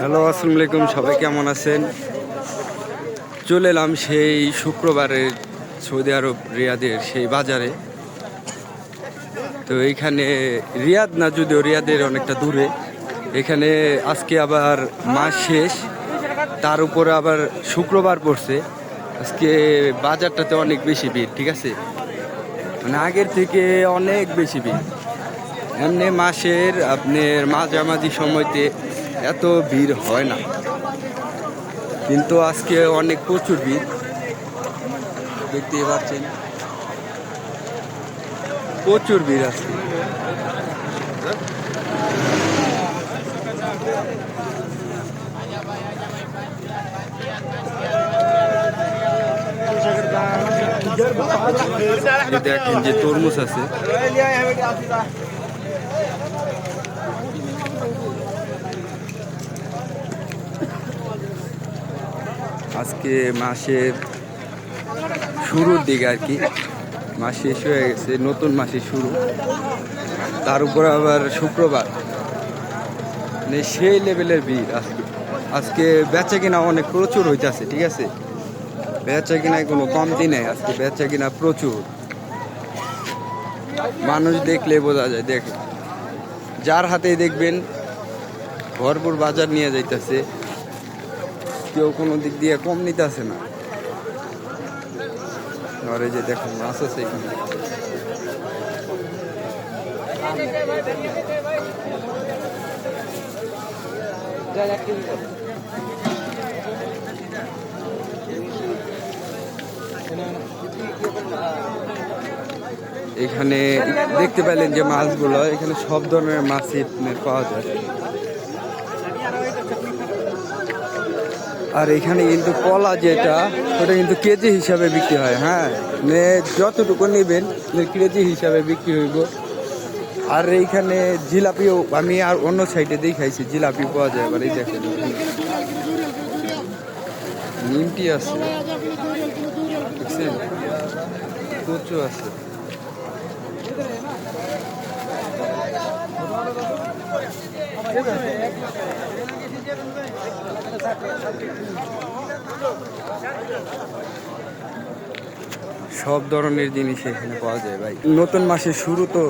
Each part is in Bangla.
হ্যালো আসসালামু আলাইকুম সবাই কেমন আছেন? চলে এলাম সেই শুক্রবারের সৌদি আরব রিয়াদের সেই বাজারে। তো এইখানে রিয়াদ না, যদিও রিয়াদের অনেকটা দূরে। এখানে আজকে আবার মাস শেষ, তার উপরে আবার শুক্রবার পড়ছে। আজকে বাজারটাতে অনেক বেশি ভিড়, ঠিক আছে? মানে আগের থেকে অনেক বেশি ভিড়। এমনি মাসের আপনার মাঝামাঝি সময়তে এত ভিড় হয় না। কিন্তু আজকে অনেক প্রচুর ভিড়। দেখতেই পাচ্ছেন। প্রচুর ভিড় আছে দেখেন যে তরমুজ আছে। আজকে মাসের শুরুর দিকে আর কি। মাস শেষ হয়ে গেছে, নতুন মাসের শুরু। তার উপর আবার শুক্রবার। মানে সেই লেভেলের ভিড় আজকে। আজকে বেচা কিনা অনেক প্রচুর হইতেছে, ঠিক আছে? বেচা কিনায় কোনো কমতি নেই, আজকে বেচা কিনা প্রচুর। মানুষ দেখলে বোঝা যায়, দেখে। যার হাতে দেখবেন, ভরপুর বাজার নিয়ে যাইতেছে। কেউ কোনো দিক দিয়ে কম নিতে আসে না। এই যে দেখুন, মাছ আছে এখানে। এখানে দেখতে পেলেন যে মাছগুলো, এখানে সব ধরনের মাছই পাওয়া যায়। আর এখানে কিন্তু কলা যেটা, ওটা কিন্তু কেজি হিসাবে বিক্রি হয় হ্যাঁ। মানে যতটুকু নেবেন কেজি হিসাবে বিক্রি হইব। আর এইখানে জিলাপিও, আমি আর অন্য সাইডে দেখাইছি, জিলাপি পাওয়া যায় এবার এই দেখেন। নিমটি আছে। কচু আছে। সব ধরনের জিনিস এখানে পাওয়া যায় ভাই। নতুন মাসের শুরু তো।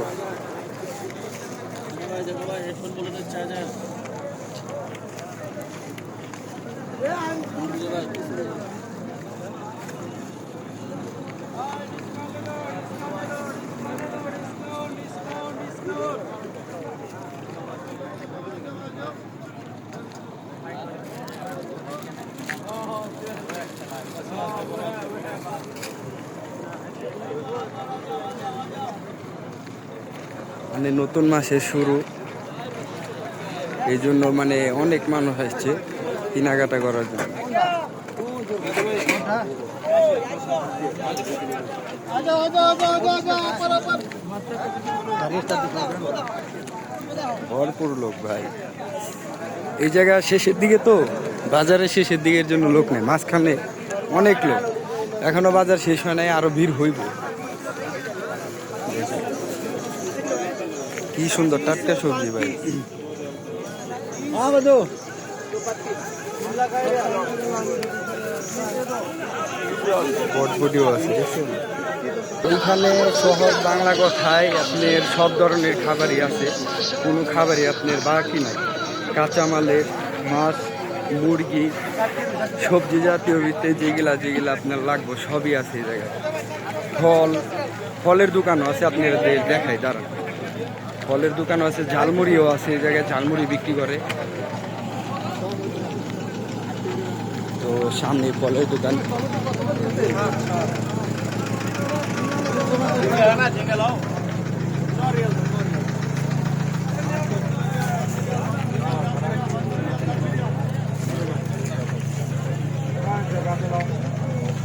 মানে নতুন মাসের শুরু। এই জন্য মানে অনেক মানুষ আসছে কেনাকাটা করার জন্য। ভরপুর লোক ভাই। এই জায়গা শেষের দিকে তো, বাজারের শেষের দিকের জন্য লোক নেই, মাঝখানে অনেক লোক। এখনও বাজার শেষ হয় নাই, আরও ভিড় হইব। কি সুন্দর টাটকা সবজি ভাই। আছে দেখছেন? এইখানে সহজ বাংলা কথায় আপনার সব ধরনের খাবারই আছে কোনো খাবারই আপনার বাকি নাই। কাঁচামালের মাছ মুরগি সবজি জাতীয় ভিত্তিতে যেগুলা যেগুলা আপনার লাগবে সবই আছে এই জায়গায়। ফল ফলের দোকানও আছে আপনার দেখাই দাঁড়ান। ফলের দোকান আছে, ঝালমুড়িও আছে, এই জায়গায় ঝালমুড়ি বিক্রি করে। তো সামনে ফলের দোকান।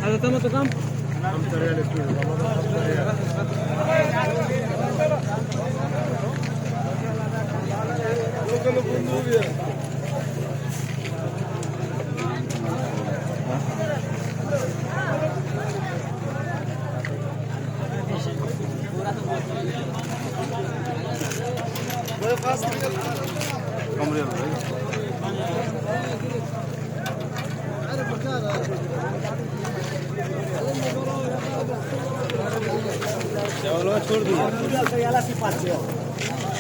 আচ্ছা তোমার তো কাম tocando bundu, viado. Yo lo he ver, né?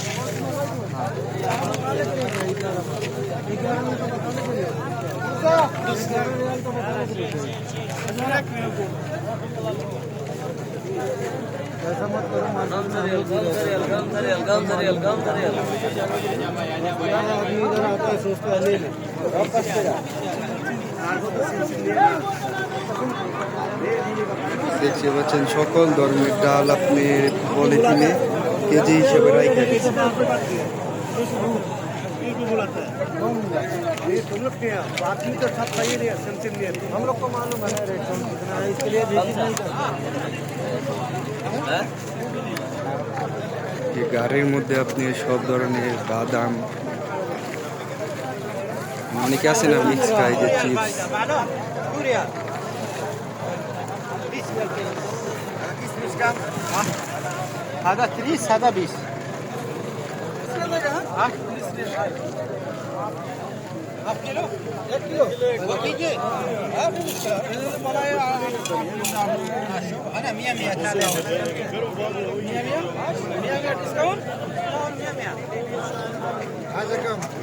আপনি পলিথিনে কেজি হিসেবে রাখা গেছে। ये तुम लोग के हैं आदमी तो सब सही नहीं है सेंसिटिव नहीं है हम लोग को मालूम है रेट कम कितना है इसके लिए बेसिस नहीं करते যে গাড়ির মধ্যে আপনি সব ধরনের বাদাম অনেকে আছে না মিক্স খায় যে চিপস সাদা ত্রিশ সাদা বিশ।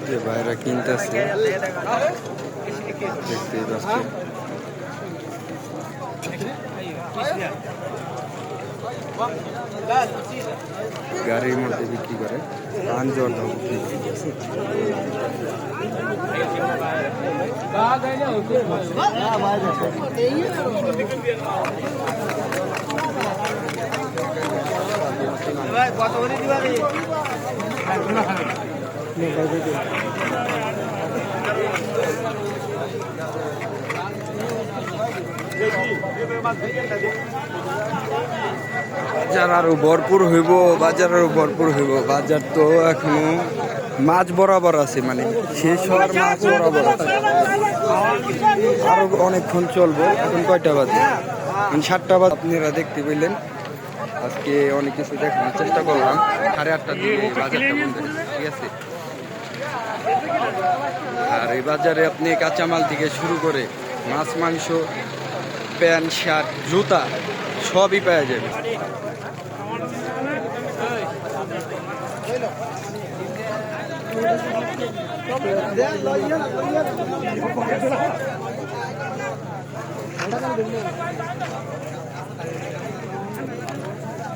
যে ভাইরা কিনতেছে দেখতেই পাচ্ছি গাড়ির মধ্যে বিক্রি করে পান জল বিক্রি করে। বাজার আরও ভরপুর হইব, বাজার আরও ভরপুর হইব। বাজার তো এখনও মাছ বরাবর আছে মানে শেষ হওয়ার মাছ বরাবর আরও অনেকক্ষণ চলবো, এখন কয়টা বাজে? সাতটা বাজে। আপনারা দেখতে পেলেন, আজকে অনেক কিছু দেখানোর চেষ্টা করলাম। সাড়ে আটটার দিকে বাজারটা বন্ধ ঠিক আছে? আর এই বাজারে আপনি কাঁচামাল থেকে শুরু করে মাছ, মাংস প্যান্ট শার্ট জুতা সবই পাওয়া যাবে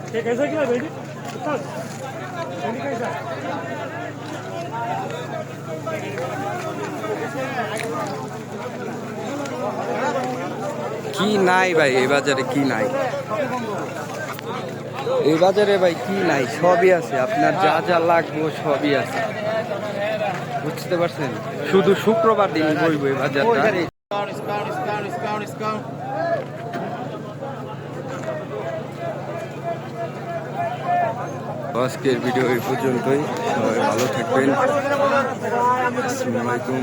ये कैसा किया बेटी कितना बेटी कैसा কি নাই ভাই? এই বাজারে কি নাই? এই বাজারে ভাই কি নাই? সবই আছে। আপনার যা যা লাগবে সবই আছে। বুঝতে পারছেন? শুধু শুক্রবার দিন বইব এই বাজারটা। আজকের ভিডিও এই পর্যন্তই। সবাই ভালো থাকবেন। আসসালামু আলাইকুম।